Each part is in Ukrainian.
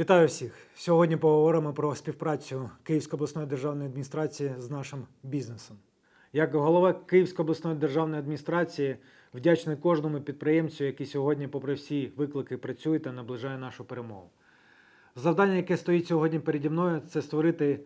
Вітаю всіх! Сьогодні поговоримо про співпрацю Київської обласної державної адміністрації з нашим бізнесом. Як голова Київської обласної державної адміністрації вдячний кожному підприємцю, який сьогодні, попри всі виклики, працює та наближає нашу перемогу. Завдання, яке стоїть сьогодні переді мною, це створити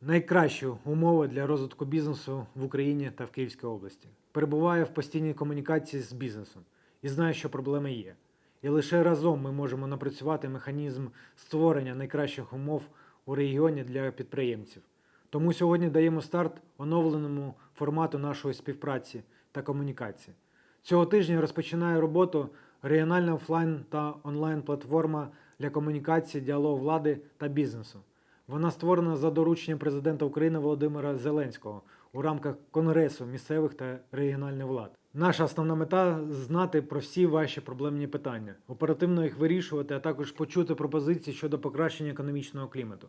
найкращі умови для розвитку бізнесу в Україні та в Київській області. Перебуваю в постійній комунікації з бізнесом і знаю, що проблеми є. І лише разом ми можемо напрацювати механізм створення найкращих умов у регіоні для підприємців. Тому сьогодні даємо старт оновленому формату нашої співпраці та комунікації. Цього тижня розпочинає роботу регіональна офлайн та онлайн платформа для комунікації, діалогу влади та бізнесу. Вона створена за дорученням президента України Володимира Зеленського у рамках Конгресу місцевих та регіональних влад. Наша основна мета знати про всі ваші проблемні питання, оперативно їх вирішувати, а також почути пропозиції щодо покращення економічного клімату.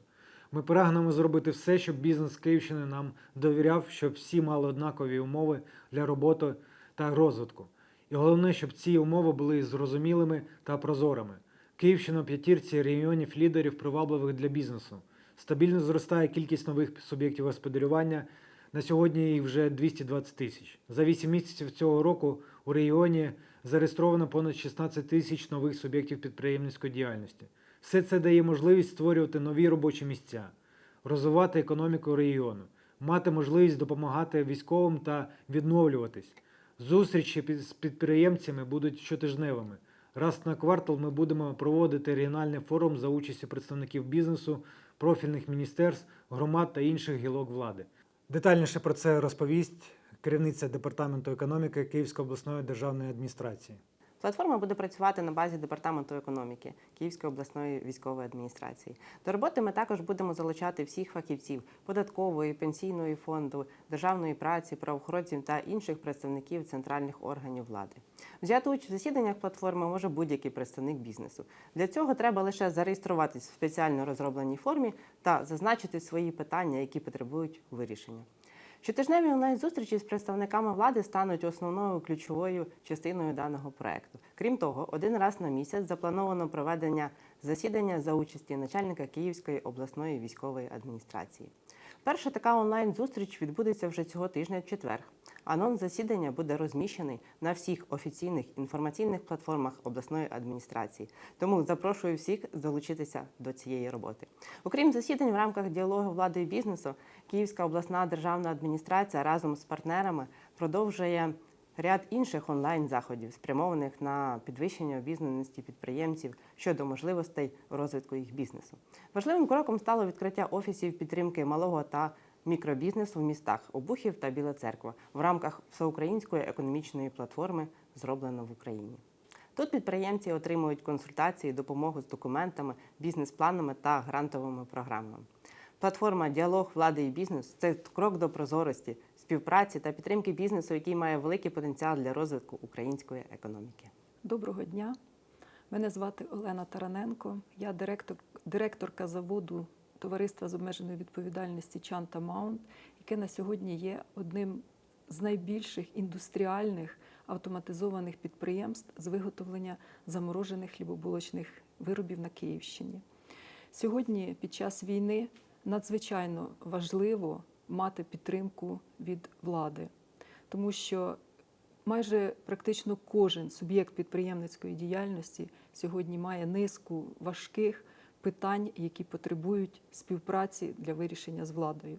Ми прагнемо зробити все, щоб бізнес Київщини нам довіряв, щоб всі мали однакові умови для роботи та розвитку. І головне, щоб ці умови були зрозумілими та прозорими. Київщина п'ятірці регіонів лідерів привабливих для бізнесу. Стабільно зростає кількість нових суб'єктів господарювання. На сьогодні їх вже 220 тисяч. За 8 місяців цього року у регіоні зареєстровано понад 16 тисяч нових суб'єктів підприємницької діяльності. Все це дає можливість створювати нові робочі місця, розвивати економіку регіону, мати можливість допомагати військовим та відновлюватись. Зустрічі з підприємцями будуть щотижневими. Раз на квартал ми будемо проводити регіональний форум за участю представників бізнесу, профільних міністерств, громад та інших гілок влади. Детальніше про це розповість керівниця департаменту економіки Київської обласної державної адміністрації. Платформа буде працювати на базі департаменту економіки Київської обласної військової адміністрації. До роботи ми також будемо залучати всіх фахівців податкової, пенсійної фонду, державної праці, правоохоронців та інших представників центральних органів влади. Взяти участь в засіданнях платформи може будь-який представник бізнесу. Для цього треба лише зареєструватись в спеціально розробленій формі та зазначити свої питання, які потребують вирішення. Щотижневі онлайн-зустрічі з представниками влади стануть основною ключовою частиною даного проекту. Крім того, один раз на місяць заплановано проведення засідання за участі начальника Київської обласної військової адміністрації. Перша така онлайн-зустріч відбудеться вже цього тижня в четвер. Анонс засідання буде розміщений на всіх офіційних інформаційних платформах обласної адміністрації. Тому запрошую всіх долучитися до цієї роботи. Окрім засідань в рамках діалогу влади і бізнесу, Київська обласна державна адміністрація разом з партнерами продовжує ряд інших онлайн-заходів, спрямованих на підвищення обізнаності підприємців щодо можливостей розвитку їх бізнесу. Важливим кроком стало відкриття офісів підтримки малого та мікробізнесу в містах Обухів та Біла Церква в рамках всеукраїнської економічної платформи зроблено в Україні. Тут підприємці отримують консультації, допомогу з документами, бізнес-планами та грантовими програмами. Платформа Діалог влади і бізнес це крок до прозорості, співпраці та підтримки бізнесу, який має великий потенціал для розвитку української економіки. Доброго дня. Мене звати Олена Тараненко. Я директор, директорка заводу Товариства з обмеженою відповідальності Чанта Маунт, яке на сьогодні є одним з найбільших індустріальних автоматизованих підприємств з виготовлення заморожених хлібобулочних виробів на Київщині. Сьогодні, під час війни, надзвичайно важливо мати підтримку від влади, тому що майже практично кожен суб'єкт підприємницької діяльності сьогодні має низку важких питань, які потребують співпраці для вирішення з владою.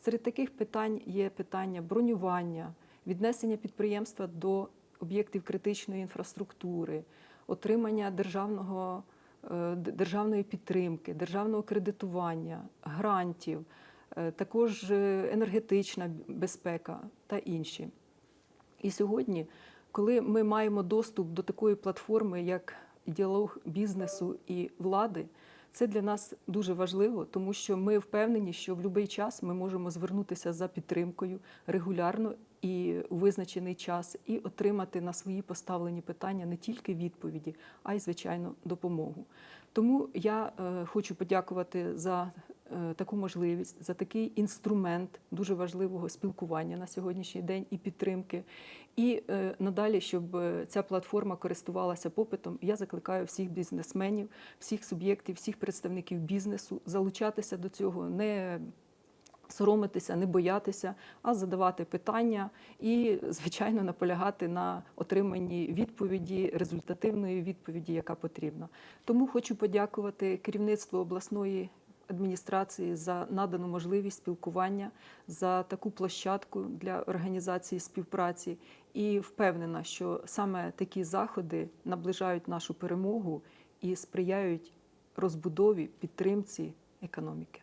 Серед таких питань є питання бронювання, віднесення підприємства до об'єктів критичної інфраструктури, отримання державного, е, державної підтримки, державного кредитування, грантів, е, також е, енергетична безпека та інші. І сьогодні, коли ми маємо доступ до такої платформи, як діалог бізнесу і влади, це для нас дуже важливо, тому що ми впевнені, що в будь-який час ми можемо звернутися за підтримкою регулярно і у визначений час, і отримати на свої поставлені питання не тільки відповіді, а й звичайно допомогу. Тому я е, хочу подякувати за таку можливість, за такий інструмент дуже важливого спілкування на сьогоднішній день і підтримки. І е, надалі, щоб е, ця платформа користувалася попитом, я закликаю всіх бізнесменів, всіх суб'єктів, всіх представників бізнесу залучатися до цього, не соромитися, не боятися, а задавати питання і, звичайно, наполягати на отриманні відповіді, результативної відповіді, яка потрібна. Тому хочу подякувати керівництву обласної адміністрації за надану можливість спілкування, за таку площадку для організації співпраці. І впевнена, що саме такі заходи наближають нашу перемогу і сприяють розбудові підтримці економіки.